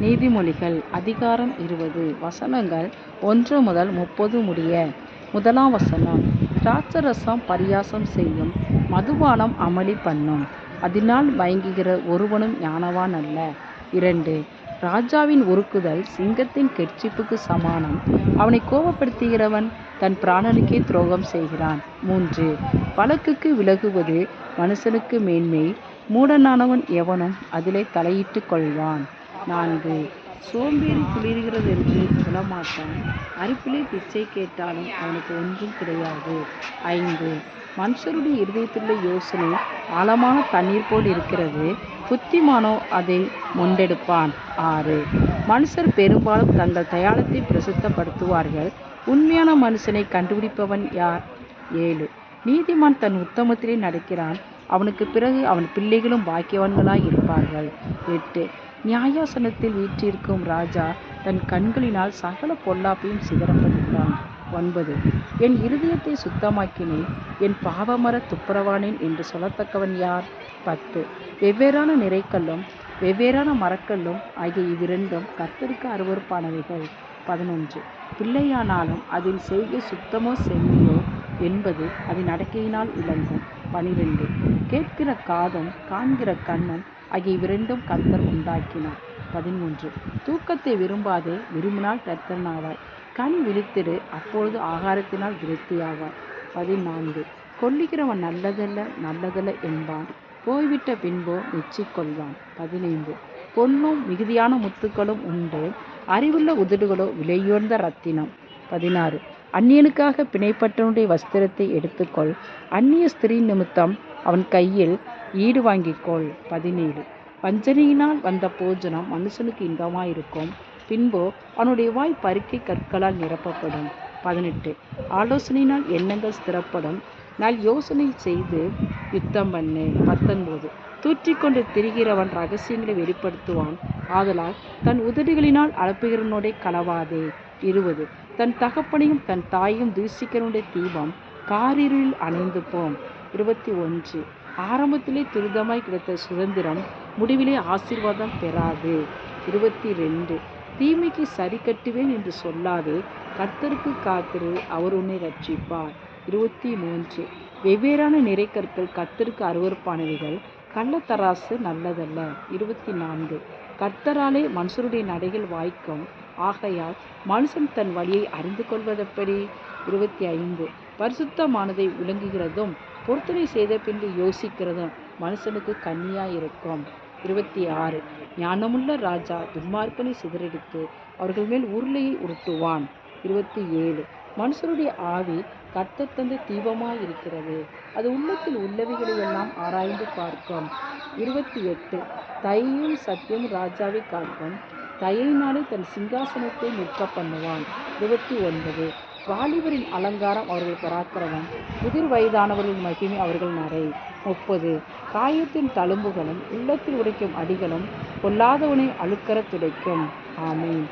நீதிமொழிகள் அதிகாரம் இருபது வசனங்கள் ஒன்று முதல் முப்பது முடிய. முதலாம் வசனம் திராட்சரசம் பரியாசம் செய்யும் மதுபானம் அமளி பண்ணும். அதனால் மயங்குகிற ஒருவனும் ஞானவான் அல்ல. இரண்டு ராஜாவின் உருக்குதல் சிங்கத்தின் கெட்சிப்புக்கு சமானம். அவனை கோபப்படுத்துகிறவன் தன் பிராணனுக்கே துரோகம் செய்கிறான். மூன்று வழக்குக்கு விலகுவது மனுஷனுக்கு மேன்மை. மூடனானவன் எவனும் அதிலே தலையிட்டு கொள்வான். நான்கு. சோம்பேறி குளிர்கிறதென்று சொல்லமாட்டான். அரிப்பிலே பிச்சை கேட்டாலும் அவனுக்கு ஒன்றும் கிடையாது. ஐந்து. மனுஷருடைய இருதயத்திலுள்ள யோசனை ஆழமான தண்ணீர் போல் இருக்கிறது. புத்திமானோ அதை முண்டெடுப்பான். ஆறு. மனுஷர் பெரும்பாலும் தங்கள் தயாளத்தை பிரசித்தப்படுத்துவார்கள். உண்மையான மனுஷனை கண்டுபிடிப்பவன் யார்? ஏழு. நீதிமான் தன் உத்தமத்திலே நடக்கிறான். அவனுக்கு பிறகு அவன் பிள்ளைகளும் பாக்கியவான்களாய் இருப்பார்கள். எட்டு. நியாயாசனத்தில் வீற்றிருக்கும் ராஜா தன் கண்களினால் சகல பொல்லாப்பையும் சிதறப்படுத்தான் ஒன்பது. என் இருதயத்தை சுத்தமாக்கினேன். என் பாவமர துப்புரவானேன் என்று சொல்லத்தக்கவன் யார்? பத்து. வெவ்வேறான நிறைக்கல்லும் வெவ்வேறான மரக்கல்லும் ஆகிய இவ்விரண்டும் கத்தருக்கு அருவறுப்பானவைகள் பதினொன்று. பிள்ளையானாலும் அதில் செய்கை சுத்தமோ செம்மையோ என்பது அதன் நடக்கையினால் விளங்கும். பனிரெண்டு. கேட்கிற காதும் காண்கிற கண்ணும் ஆகிய இரண்டும் கர்த்தர் உண்டாக்கினார். பதிமூன்று தூக்கத்தை விரும்பாதே விரும்பினால் கர்த்தனாவாய். கண் விழித்திரு அப்பொழுது ஆகாரத்தினால் விருத்தியாவாய் பதினான்கு. கொல்லுகிறவன் நல்லதல்ல நல்லதல்ல என்பான். போய்விட்ட பின்போ மெச்சிக்கொள்வான். பதினைந்து. பொன்னும் மிகுதியான முத்துக்களும் உண்டு. அறிவுள்ள உதடுகளோ விலையுயர்ந்த ரத்தினம் பதினாறு. அந்நியனுக்காக பிணைப்பட்டவனுடைய வஸ்திரத்தை எடுத்துக்கொள். அந்நிய ஸ்திரீ நிமித்தம் அவன் கையில் ஈடு வாங்கிக்கொள். பதினேழு. வஞ்சனையினால் வந்த போஜனம் மனுஷனுக்கு இன்பமாயிருக்கும். பின்போ அவனுடைய வாய் பருக்கை கற்களால் நிரப்பப்படும். பதினெட்டு. ஆலோசனையினால் எண்ணங்கள் ஸ்திரப்படும். நான் யோசனை செய்து யுத்தம் பண்ணு பத்தொன்பது. தூற்றிக்கொண்டு திரிகிறவன் ரகசியங்களை வெளிப்படுத்துவான். ஆதலால் தன் உதடுகளினால் அழப்புகிறனோடே கலவாதே இருபது. தன் தகப்பனையும் தன் தாயையும் தூசிக்கிறவனுடைய தீபம் காரிருளில் அணைந்து போம். இருபத்தி ஒன்று. ஆரம்பத்திலே துரிதமாய் கிடைத்த சுதந்திரம் முடிவிலே ஆசீர்வாதம் பெறாது. இருபத்தி ரெண்டு. தீமைக்கு சரி கட்டுவேன் என்று சொல்லாது. கர்த்தருக்கு காத்திரு அவர் உன்னை ரட்சிப்பார். இருபத்தி மூன்று. வெவ்வேறான நிறைக்கற்கள் கர்த்தருக்கு அருவறுப்பானவைகள் கள்ளத்தராசு நல்லதல்ல. இருபத்தி நான்கு. கர்த்தராலே மனுஷருடைய நடைகள் வாய்க்கும். ஆகையால் மனுஷன் தன் வழியை அறிந்து கொள்வதெப்படி. இருபத்தி ஐந்து. பரிசுத்தமானதை விளங்குகிறதும் பொருத்தனை செய்த பின்பு யோசிக்கிறதும் மனுஷனுக்கு கன்னியாயிருக்கும் இருபத்தி ஆறு. ஞானமுள்ள ராஜா துன்மார்க்கனை சிதறடித்து அவர்கள் மேல் உருளையை உருட்டுவான். இருபத்தி ஏழு. மனுஷருடைய ஆவி கர்த்தர் தந்த தீபமாயிருக்கிறது. அது உள்ளத்தில் உள்ளவைகளை எல்லாம் ஆராய்ந்து பார்க்கும். இருபத்தி எட்டு. தையும் சத்தியம் ராஜாவை காக்கும். தயையினாலே தன் சிங்காசனத்தை நிற்க பண்ணுவான். இருபத்தி ஒன்பது. வாலிபரின் அலங்காரம் அவர்கள் பராக்கிரமம். முதிர் வயதானவர்களின் மகிமை அவர்கள் நரை. முப்பது. காயத்தின் தழும்புகளும் உள்ளத்தில் உடைக்கும் அடிகளும் பொல்லாதவனை அழுக்கற துடைக்கும். ஆமீன்.